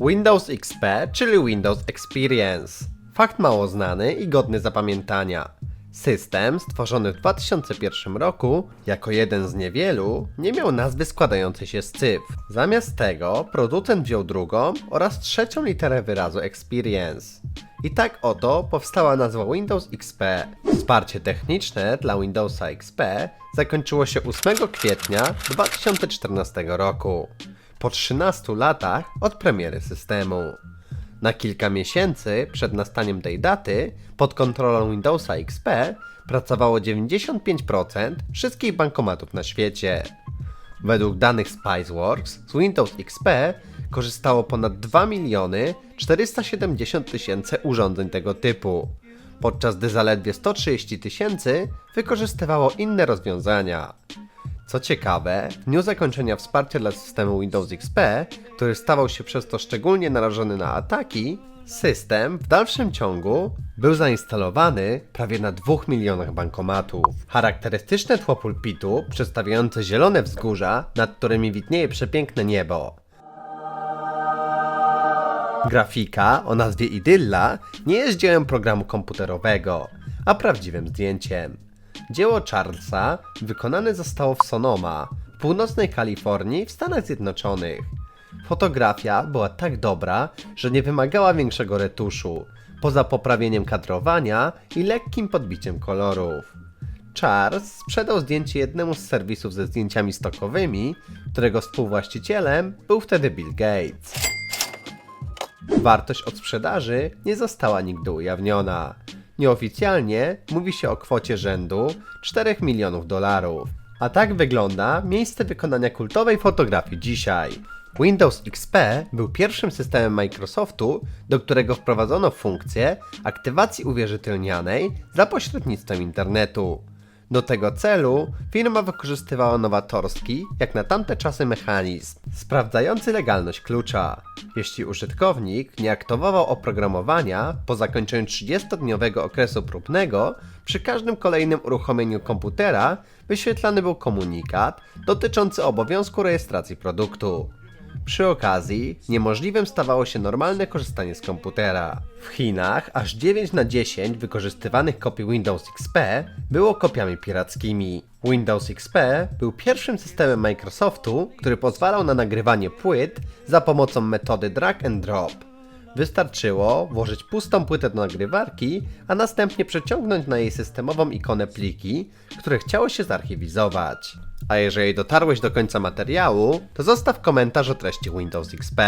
Windows XP, czyli Windows Experience. Fakt mało znany i godny zapamiętania. System, stworzony w 2001 roku, jako jeden z niewielu, nie miał nazwy składającej się z cyfr. Zamiast tego producent wziął drugą oraz trzecią literę wyrazu Experience. I tak oto powstała nazwa Windows XP. Wsparcie techniczne dla Windowsa XP zakończyło się 8 kwietnia 2014 roku, po 13 latach od premiery systemu. Na kilka miesięcy przed nastaniem tej daty, pod kontrolą Windowsa XP, pracowało 95% wszystkich bankomatów na świecie. Według danych Spiceworks z Windows XP korzystało ponad 2 miliony 470 tysięcy urządzeń tego typu, podczas gdy zaledwie 130 tysięcy wykorzystywało inne rozwiązania. Co ciekawe, w dniu zakończenia wsparcia dla systemu Windows XP, który stawał się przez to szczególnie narażony na ataki, system w dalszym ciągu był zainstalowany prawie na 2 milionach bankomatów. Charakterystyczne tło pulpitu przedstawiające zielone wzgórza, nad którymi widnieje przepiękne niebo. Grafika o nazwie Idylla nie jest dziełem programu komputerowego, a prawdziwym zdjęciem. Dzieło Charlesa wykonane zostało w Sonoma, w północnej Kalifornii w Stanach Zjednoczonych. Fotografia była tak dobra, że nie wymagała większego retuszu, poza poprawieniem kadrowania i lekkim podbiciem kolorów. Charles sprzedał zdjęcie jednemu z serwisów ze zdjęciami stokowymi, którego współwłaścicielem był wtedy Bill Gates. Wartość od sprzedaży nie została nigdy ujawniona. Nieoficjalnie mówi się o kwocie rzędu 4 milionów dolarów. A tak wygląda miejsce wykonania kultowej fotografii dzisiaj. Windows XP był pierwszym systemem Microsoftu, do którego wprowadzono funkcję aktywacji uwierzytelnianej za pośrednictwem internetu. Do tego celu firma wykorzystywała nowatorski, jak na tamte czasy mechanizm, sprawdzający legalność klucza. Jeśli użytkownik nie aktywował oprogramowania po zakończeniu 30-dniowego okresu próbnego, przy każdym kolejnym uruchomieniu komputera wyświetlany był komunikat dotyczący obowiązku rejestracji produktu. Przy okazji niemożliwym stawało się normalne korzystanie z komputera. W Chinach aż 9 na 10 wykorzystywanych kopii Windows XP było kopiami pirackimi. Windows XP był pierwszym systemem Microsoftu, który pozwalał na nagrywanie płyt za pomocą metody drag and drop. Wystarczyło włożyć pustą płytę do nagrywarki, a następnie przeciągnąć na jej systemową ikonę pliki, które chciało się zarchiwizować. A jeżeli dotarłeś do końca materiału, to zostaw komentarz o treści Windows XP.